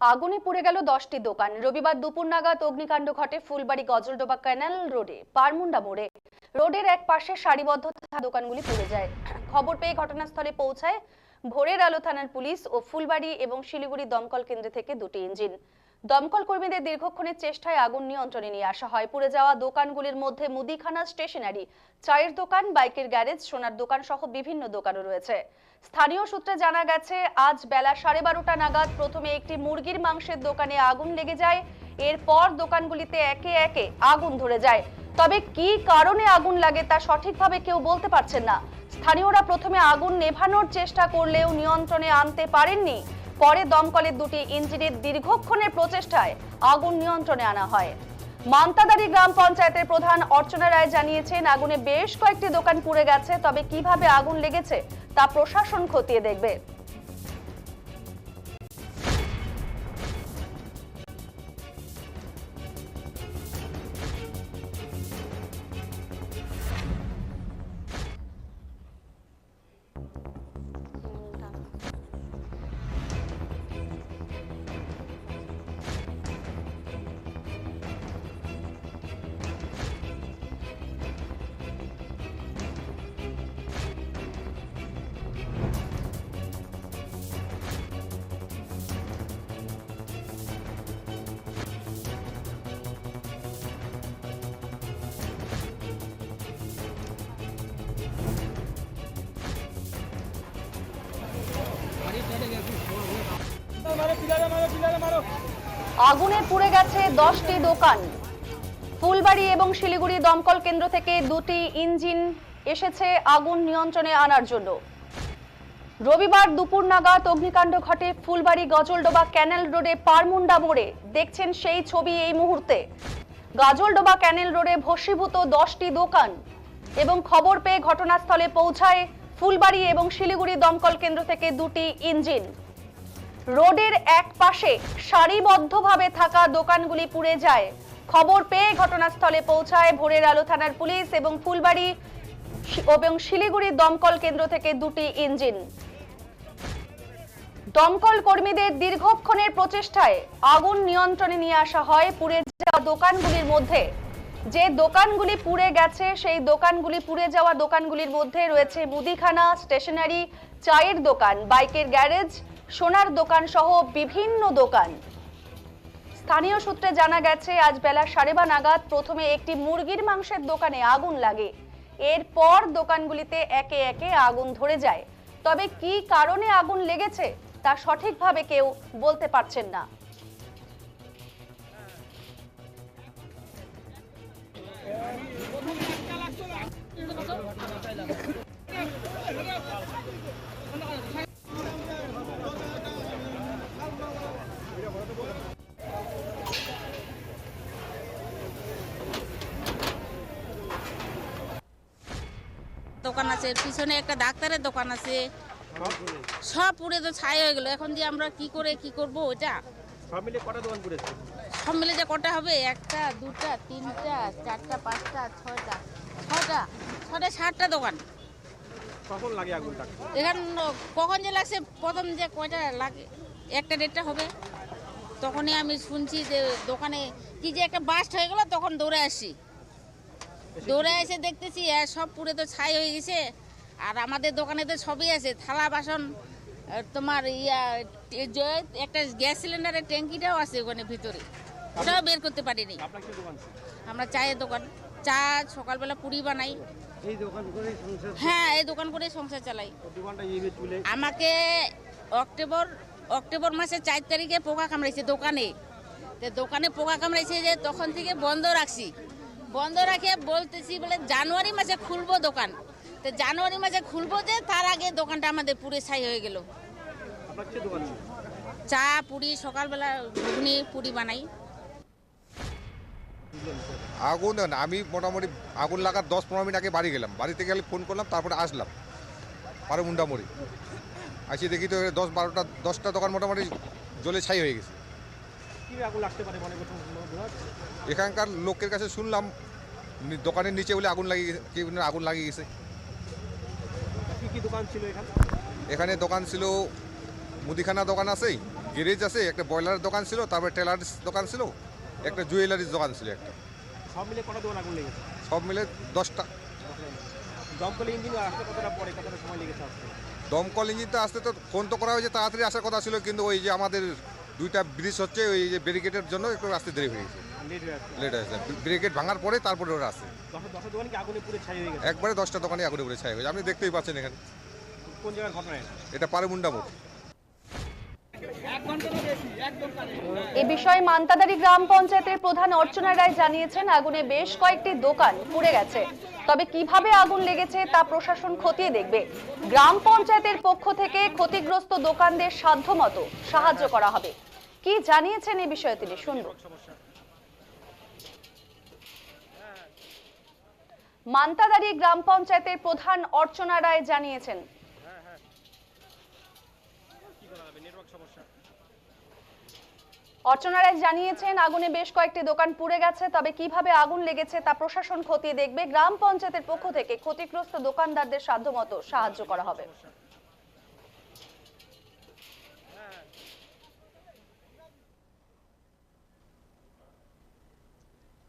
আগুনে পুড়ে গেল দশটি দোকান। রবিবার দুপুর নাগাদ অগ্নিকাণ্ড ঘটে ফুলবাড়ি গজলডোবা ক্যানাল রোডে পারমুন্ডা মোড়ে। রোডের এক পাশে সারিবদ্ধ দোকানগুলি পুড়ে যায়। খবর পেয়ে ঘটনাস্থলে পৌঁছায় ভোরের আলো থানার পুলিশ ও ফুলবাড়ি এবং শিলিগুড়ি দমকল কেন্দ্র থেকে দুটি ইঞ্জিন। দমকল কর্মীদের দীর্ঘক্ষণের চেষ্টায় আগুন নিয়ন্ত্রণে নিয়ে আসা হয়। পুড়ে যাওয়া দোকানগুলির মধ্যে মুদিখানা, স্টেশনারি, চায়ের দোকান, বাইকের গ্যারেজ, সোনার দোকান সহ বিভিন্ন দোকানও রয়েছে। স্থানীয় সূত্রে জানা গেছে, আজ বেলা সাড়ে বারোটা নাগাদ প্রথমে একটি মুরগির মাংসের দোকানে আগুন লেগে যায়। এরপর দোকানগুলিতে একে একে আগুন ধরে যায়। তবে কি কারণে আগুন লাগে তা সঠিকভাবে কেউ বলতে পারছেন না। স্থানীয়রা প্রথমে আগুন নেভানোর চেষ্টা করলেও নিয়ন্ত্রণে আনতে পারেননি। পরে দমকলের দুটি ইঞ্জিনের দীর্ঘক্ষণের প্রচেষ্টায় আগুন নিয়ন্ত্রণে আনা হয়। মান্তাদারি গ্রাম পঞ্চায়েতের প্রধান অর্চনা রায় জানিয়েছেন, আগুনে বেশ কয়েকটি দোকান পুড়ে গেছে, তবে কীভাবে আগুন লেগেছে তা প্রশাসন খতিয়ে দেখবে। আগুনে পুড়ে গেছে দশটি দোকান। ফুলবাড়ি এবং শিলিগুড়ি দমকল কেন্দ্র থেকে দুটি ইঞ্জিন এসেছে আগুন নিয়ন্ত্রণে আনার জন্য। রবিবার দুপুর নাগাদ অগ্নিকাণ্ড ঘটে ফুলবাড়ি গজলডোবা ক্যানেল রোডে পারমুন্ডা মোড়ে। দেখছেন সেই ছবি এই মুহূর্তে। গাজলডোবা ক্যানেল রোডে ভস্মীভূত দশটি দোকান এবং খবর পেয়ে ঘটনাস্থলে পৌঁছায় ফুলবাড়ি এবং শিলিগুড়ি দমকল কেন্দ্র থেকে দুটি ইঞ্জিন। রোডের এক পাশে সারিবদ্ধভাবে থাকা দোকানগুলি পুড়ে যায়। খবর পেয়ে ঘটনাস্থলে পৌঁছায় ভোরের আলো থানার পুলিশ এবং ফুলবাড়ি এবং শিলিগুড়ি দমকল কেন্দ্র থেকে দুটি ইঞ্জিন। দমকল কর্মীদের দীর্ঘক্ষণের প্রচেষ্টায় আগুন নিয়ন্ত্রণে নিয়ে আসা হয় পুড়ে যাওয়া দোকানগুলির মধ্যে। যে দোকানগুলি পুড়ে গেছে, সেই দোকানগুলি পুড়ে যাওয়া দোকানগুলির মধ্যে রয়েছে মুদিখানা, স্টেশনারি, চায়ের দোকান, বাইকের গ্যারেজ সোনার দোকান সহ বিভিন্ন দোকান। স্থানীয় সূত্রে জানা গেছে, আজ বেলা সাড়ে বা নাগাদ প্রথমে একটি মুরগির মাংসের দোকানে আগুন লাগে। এরপর দোকানগুলিতে একে একে আগুন ধরে যায়। তবে কি কারণে আগুন লেগেছে, তা সঠিকভাবে কেউ বলতে পারছেন না। দোকান আছে পিছনে একটা ডাক্তারের দোকান আছে। সব পুড়ে তো ছাই হয়ে গেল। এখন দিয়ে আমরা কি করে কি করব ওটা সব মিলে কটা দোকান সব মিলে যে কটা হবে? একটা দুটা তিনটা চারটা পাঁচটা ছয়টা ছটা ছটা সাতটা দোকান। কখন লাগে আগুনটা এখান কখন যে লাগছে প্রথম যে কয়টা লাগে একটা দেড়টা হবে। তখনই আমি শুনছি যে দোকানে কি যে একটা বাস্ট হয়ে গেল তখন দৌড়ে আসি। দৌড়ে এসে দেখতেছি এ সব পুরে তো ছাই হয়ে গেছে। আর আমাদের দোকানে তো সবই আছে থালা বাসন তোমার ইয়া একটা গ্যাস সিলিন্ডারের ট্যাঙ্কিটাও আছে ওখানে ভিতরে। ওটাও বের করতে পারিনি? আমরা চায়ের দোকান চা সকালবেলা পুরি বানাই। হ্যাঁ এই দোকান করে সংসার চালাই। আমাকে অক্টোবর অক্টোবর মাসের চার তারিখে পোকা কামড়াইছে দোকানে। তো দোকানে পোকা কামড়াইছে যে তখন থেকে বন্ধ রাখছি। বন্ধ রাখে বলতেছি বলে জানুয়ারি মাসে খুলবো দোকান। তো জানুয়ারি মাসে খুলবো যে তার আগে দোকানটা আমাদের পুরে ছাই হয়ে গেল। আপনার কি দোকান ছিল? চা পুরি সকালবেলা ঘুগনি পুরি বানাই। আগুন আমি মোটামুটি আগুন লাগার দশ পনেরো মিনিট আগে বাড়ি গেলাম। বাড়িতে গেলে ফোন করলাম তারপরে আসলাম। পারে মুন্ডামুড়ি। আসি দেখি তো দশ বারোটা দশটা দোকান মোটামুটি জলে ছাই হয়ে গেছে। কি আগুন লাগতে পারে করছেন বোঝা যাচ্ছে? এখানকার লোকের কাছে শুনলাম দোকানের নিচে বলে আগুন লাগিয়ে গেছে কেউ আগুন লাগিয়ে গেছে। কি কি দোকান ছিল এখানে? এখানে দোকান ছিল মুদিখানা দোকান আছে গ্যারেজ আছে একটা বয়লারের দোকান ছিল তারপরে টেলার্স দোকান ছিল একটা জুয়েলারির দোকান ছিল একটা। সব মিলে কটা দোকান আগুন লেগেছে? সব মিলে দশটা। দমকল ইঞ্জিন আসতে কতটা পরে কতটা সময় লেগেছে আসতে? দমকল ইঞ্জিনটা আসতে তো ফোন তো করা হয়েছে তাড়াতাড়ি আসার কথা ছিল কিন্তু ওই যে আমাদের দুইটা ব্রিজ হচ্ছে ওই যে ব্যারিকেডের জন্য একটু আসতে দেরি হয়ে গেছে। লেট আসছে হয়েছে ব্যারিকেড ভাঙার পরে তারপরে ওরা আসে দশ দশটা দোকান আগুনে পুরো ছাই হয়ে গেছে? একবারে দশটা দোকানে আগুনে করে ছাই হয়েছে আপনি দেখতেই পাচ্ছেন এখানে। কোন জায়গার ঘটনা এটা? এটা মোড় এ বিষয়ে মান্তাদারি গ্রাম পঞ্চায়েতের প্রধান অর্চনা রায় জানিয়েছেন আগুনে বেশ কয়েকটি দোকান পুড়ে গেছে। তবে কীভাবে আগুন লেগেছে তা প্রশাসন খতিয়ে দেখবে। গ্রাম পঞ্চায়েতের পক্ষ থেকে ক্ষতিগ্রস্ত দোকানদের সাধ্যমতো সাহায্য করা হবে। কি জানিয়েছেন এই বিষয়ে তিনি? শুনব। মান্তাদারি গ্রাম পঞ্চায়েতের প্রধান অর্চনা রায় জানিয়েছেন। অর্চনা রায় জানিয়েছেন, আগুনে বেশ কয়েকটি দোকান পুড়ে গেছে, তবে কীভাবে আগুন লেগেছে তা প্রশাসন খতিয়ে দেখবে। গ্রাম পঞ্চায়েতের পক্ষ থেকে ক্ষতিগ্রস্ত দোকানদারদের সাধ্যমতো সাহায্য করা হবে।